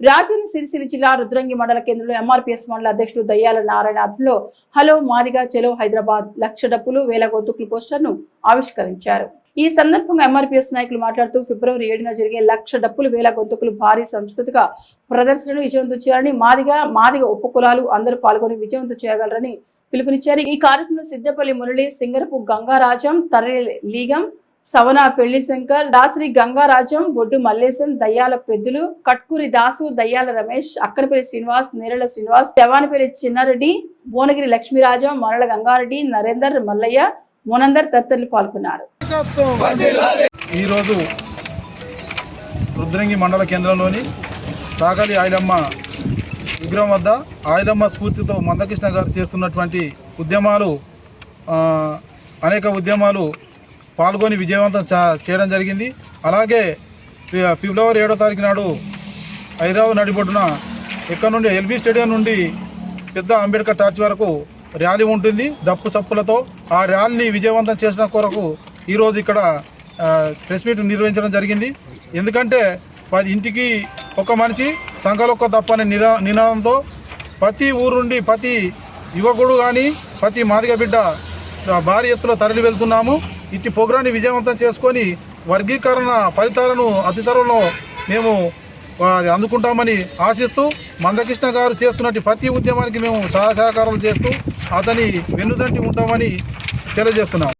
రాజన్న సిరిసిల్ల జిల్లా రుద్రంగి మండల కేంద్రంలో ఎంఆర్పీఎస్ మండల అధ్యక్షుడు దయ్యాల నారాయణ ఆధ్వర్యంలో హలో మాదిగా చెలో హైదరాబాద్ లక్ష డప్పులు వేల గొంతుకులు పోస్టర్ను ఆవిష్కరించారు. ఈ సందర్భంగా ఎంఆర్పీఎస్ నాయకులు మాట్లాడుతూ ఫిబ్రవరి ఏడున జరిగే లక్ష డప్పులు వేల గొంతుకులు భారీ సంస్కృతిక ప్రదర్శనను విజయవంతం చేయాలని మాదిగా మాదిగ ఉపకులాలు అందరూ పాల్గొని విజయవంతం చేయగలరని పిలుపునిచ్చారు. ఈ కార్యక్రమంలో సిద్దపల్లి మురళి సింగరపు గంగారాజం తరలి లీగం సవన పెళ్ళి శంకర్ దాసరి గంగారాజం బొడ్డు మల్లేశం దయ్యాల పెద్దులు కట్కూరి దాసు దయ్యాల రమేష్ అక్కనపల్లి శ్రీనివాస్ నేరళ శ్రీనివాస్ శవానిపల్లి చిన్నారెడ్డి భువనగిరి లక్ష్మీరాజం మరళ గంగారెడ్డి నరేందర్ మల్లయ్య మునందర్ తదితరులు పాల్గొన్నారు. ఈరోజు రుద్రంగి మండల కేంద్రంలోని చాకలి ఆయిలమ్మ విగ్రహం వద్ద ఆయిలమ్మ స్ఫూర్తితో మందకృష్ణ గారు చేస్తున్నటువంటి ఉద్యమాలు అనేక ఉద్యమాలు పాల్గొని విజయవంతం చేయడం జరిగింది. అలాగే ఫిబ్రవరి ఏడో తారీఖు నాడు హైదరాబాద్ నడిబొడ్డున ఇక్కడ నుండి ఎల్బీ స్టేడియం నుండి పెద్ద అంబేద్కర్ టార్చ్ వరకు ర్యాలీ ఉంటుంది. దప్పు సప్పులతో ఆ ర్యాలీని విజయవంతం చేసిన కొరకు ఈరోజు ఇక్కడ ప్రెస్ మీట్ నిర్వహించడం జరిగింది. ఎందుకంటే పది ఇంటికి ఒక మనిషి సంఘలొక్క తప్ప నిదా నినాదంతో ప్రతి ఊరు నుండి ప్రతి యువకుడు కానీ ప్రతి మాదిగ బిడ్డ భారీ ఎత్తులో తరలి వెళ్తున్నాము ఇట్టి ప్రోగ్రాన్ని విజయవంతం చేసుకొని వర్గీకరణ ఫలితాలను అతి త్వరలో మేము అందుకుంటామని ఆశిస్తూ మందకృష్ణ గారు చేస్తున్నట్టు ప్రతి ఉద్యమానికి మేము సహాయ సహకారాలు చేస్తూ అతని వెన్నుదంటి ఉంటామని తెలియజేస్తున్నాం.